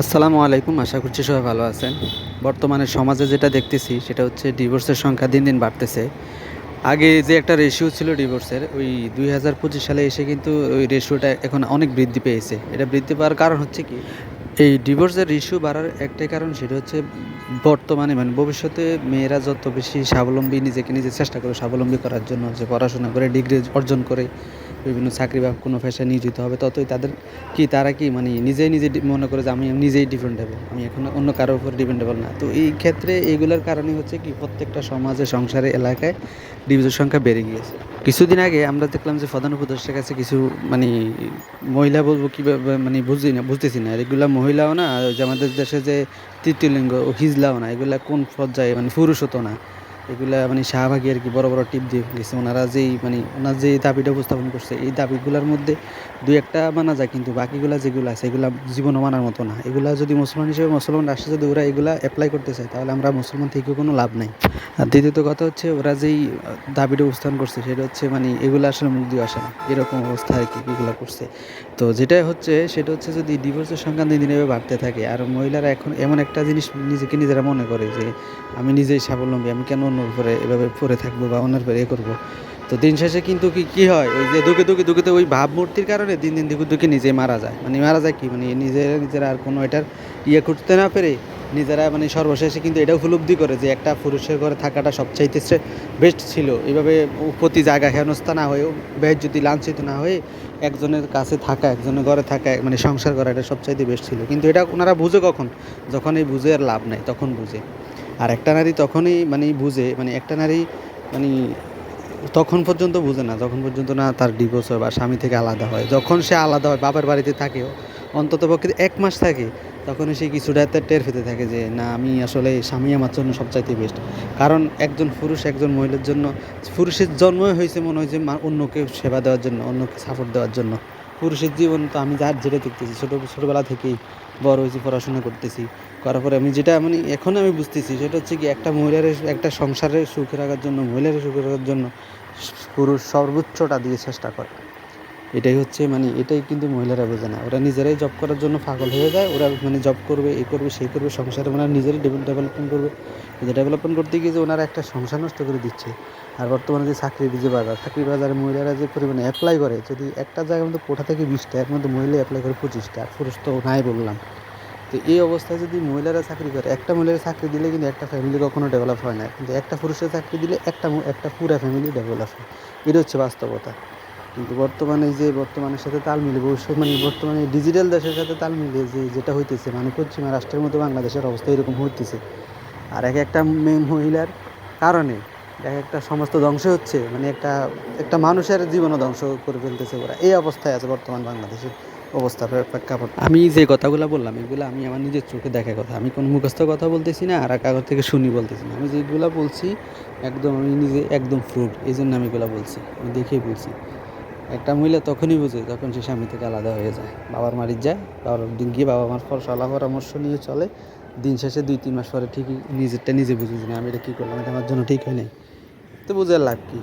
আসসালামু আলাইকুম, আশা করছি সবাই ভালো আছেন। বর্তমানে সমাজে যেটা দেখতেছি, সেটা হচ্ছে ডিভোর্সের সংখ্যা দিন দিন বাড়তেছে। আগে যে একটা রেশিও ছিল ডিভোর্সের, ওই দুই হাজার পঁচিশ সালে এসে কিন্তু ওই রেশিওটা এখন অনেক বৃদ্ধি পেয়েছে। এটা বৃদ্ধি পাওয়ার কারণ হচ্ছে কি এই ডিভোর্সের ইস্যু বাড়ার একটাই কারণ সেটা হচ্ছে বর্তমানে মানে ভবিষ্যতে মেয়েরা যত বেশি স্বাবলম্বী নিজেকে নিজে চেষ্টা করে স্বাবলম্বী করার জন্য, যে পড়াশোনা করে ডিগ্রি অর্জন করে, বিভিন্ন চাকরি বা কোনো পেশায় নিয়োজিত হবে, ততই তাদের কি, তারা কি মানে নিজেই নিজে মনে করে যে আমি নিজেই ডিপেন্ডেবল আমি এখন অন্য কারোর উপর ডিপেন্ডেবল না। তো এই ক্ষেত্রে এইগুলোর কারণে হচ্ছে কি, প্রত্যেকটা সমাজে, সংসারে, এলাকায় ডিভোর্সের সংখ্যা বেড়ে গিয়েছে। কিছুদিন আগে আমরা দেখলাম যে প্রধান উপদেষ্টার কাছে কিছু মানে মহিলা বলব কীভাবে মানে বুঝি না, বুঝতেছি না। এগুলা মহিলাও না, যে আমাদের দেশে যে তৃতীয় লিঙ্গ, ও হিজলাও না, এগুলা কোন পর্যায়ে মানে পুরুষ হতো না। এগুলা মানে শাহবাগী আর কি বড় বড় টিপ দিয়ে গেছে। ওনারা যেই মানে ওনার যে দাবিটা উপস্থাপন করছে, এই দাবিগুলোর মধ্যে দুই একটা মানা যায়, কিন্তু বাকিগুলা যেগুলো আছে, এগুলা জীবনও মানার মতো না। এগুলা যদি মুসলমান হিসেবে মুসলমান রাষ্ট্রে যদি ওরা এগুলা অ্যাপ্লাই করতে চায়, তাহলে আমরা মুসলমান থেকেও কোনো লাভ নাই। আর দ্বিতীয়ত কথা হচ্ছে, ওরা যেই দাবিটা উপস্থাপন করছে, সেটা হচ্ছে মানে এগুলো আসলে মুখ দিয়ে আসে না। এরকম অবস্থা আর কি এগুলো করছে। তো যেটা হচ্ছে, সেটা হচ্ছে যদি ডিভোর্সের সংখ্যা দিন দিন বাড়তে থাকে, আর মহিলারা এখন এমন একটা জিনিস নিজেকে নিজেরা মনে করে যে, আমি নিজেই স্বাবলম্বী, আমি কেন অন্যর উপরে এভাবে পড়ে থাকব বা অন্যের উপরে এ করব। তো দিন শেষে কিন্তু কি কি হয়? ওই যে দুঃখে দুঃখে দুঃখে ওই ভাবমূর্তির কারণে দিন দিন দুঃখে দুঃখে নিজেই মারা যায়। মানে মারা যায় কি? মানে নিজেরা নিজেরা আর কোনো এটার ইয়ে করতে না পেরে নিজেরা মানে সর্বশেষে কিন্তু এটা উপলব্ধি করে যে একটা পুরুষের ঘরে থাকাটা সবচাইতে বেস্ট ছিল। এইভাবে প্রতি জায়গা হেনস্থা না হয়ে যদি লাঞ্ছিত না হয়ে একজনের কাছে থাকা, একজনের ঘরে থাকা মানে সংসার করা এটা সবচাইতে বেস্ট ছিল। কিন্তু এটা ওনারা বুঝে কখন? যখন এই বুঝে আর লাভ নাই, তখন বুঝে। আর একটা নারী তখনই মানে বুঝে মানে একটা নারী মানে তখন পর্যন্ত বুঝে না তখন পর্যন্ত না তার ডিভোর্স হয় বা স্বামী থেকে আলাদা হয়, যখন সে আলাদা হয় বাবার বাড়িতে থাকেও, অন্তত পক্ষে এক মাস থাকে তখন সে কিছুটা টের পেতে থাকে যে, না, আমি আসলে স্বামী আমার জন্য সবচাইতে বেস্ট কারণ একজন পুরুষ, একজন মহিলার জন্য, পুরুষের জন্মই হয়েছে মনে হয় যে অন্যকে সেবা দেওয়ার জন্য, অন্যকে সাপোর্ট দেওয়ার জন্য। পুরুষের জীবন তো আমি যার যেটা দেখতেছি, ছোটো, ছোটোবেলা থেকেই বড় হয়েছি, পড়াশোনা করতেছি। করার পরে আমি যেটা মানে এখন আমি বুঝতেছি, সেটা হচ্ছে কি একটা মহিলার একটা সংসারের সুখে রাখার জন্য, মহিলার সুখে রাখার জন্য পুরুষ সর্বোচ্চটা দিয়ে চেষ্টা করে। এটাই হচ্ছে মানে এটাই কিন্তু মহিলারা বোঝে না। ওরা নিজেরাই জব করার জন্য পাগল হয়ে যায়, ওরা মানে জব করবে এই করবে, সেই করবে, সংসারে ওনারা নিজেরাই ডেভেলপমেন্ট করবে। কিন্তু ডেভেলপমেন্ট করতে গিয়ে যে ওনারা একটা সংসার নষ্ট করে দিচ্ছে, আর বর্তমানে যে চাকরির যে বাজার, চাকরির বাজারে মহিলারা যে পরিমাণে অ্যাপ্লাই করে, যদি একটা জায়গার মধ্যে কোঠা থেকে বিশটা, এর মধ্যে মহিলা অ্যাপ্লাই করে পঁচিশটা পুরুষ তো নাই বললাম। তো এই অবস্থায় যদি মহিলারা চাকরি করে, একটা মহিলার চাকরি দিলে কিন্তু একটা ফ্যামিলি কখনো ডেভেলপ হয় না। কিন্তু একটা পুরুষের চাকরি দিলে একটা একটা পুরা ফ্যামিলি ডেভেলপ হয়। এটা হচ্ছে বাস্তবতা। কিন্তু বর্তমানে যে বর্তমানের সাথে তাল মিলে, ভবিষ্যৎ মানে বর্তমানে ডিজিটাল দেশের সাথে তাল মিলিয়ে যে যেটা হইতেছে মানে পশ্চিমা রাষ্ট্রের মতো বাংলাদেশের অবস্থা এরকম হইতেছে। আর এক একটা মেয়ে মহিলার কারণে এক একটা সমস্ত ধ্বংস হচ্ছে মানে একটা একটা মানুষের জীবনও ধ্বংস করে ফেলতেছে ওরা। এই অবস্থায় আছে বর্তমান বাংলাদেশের অবস্থার প্রেক্ষাপট। আমি যে কথাগুলো বললাম, এগুলো আমি আমার নিজের চোখে দেখা কথা। আমি কোনো মুখস্থ কথা বলতেছি না, আর কাগজ থেকে শুনি বলতেছি না। আমি যেগুলো বলছি, একদম আমি নিজে একদম ফ্রুট এই জন্য আমি এগুলো বলছি। আমি দেখেই বলছি। একটা মহিলা তখনই বুঝে, যখন সে স্বামী থেকে আলাদা হয়ে যায়। বাবার মারির যায়, বাবার গিয়ে বাবা মার পর সলা পরামর্শ নিয়ে চলে। দিন শেষে দুই, তিন মাস পরে ঠিকই নিজেরটা নিজে বুঝে যে আমি এটা কী করলাম? এটা আমার জন্য ঠিক হয় তো বুঝে লাভ কী?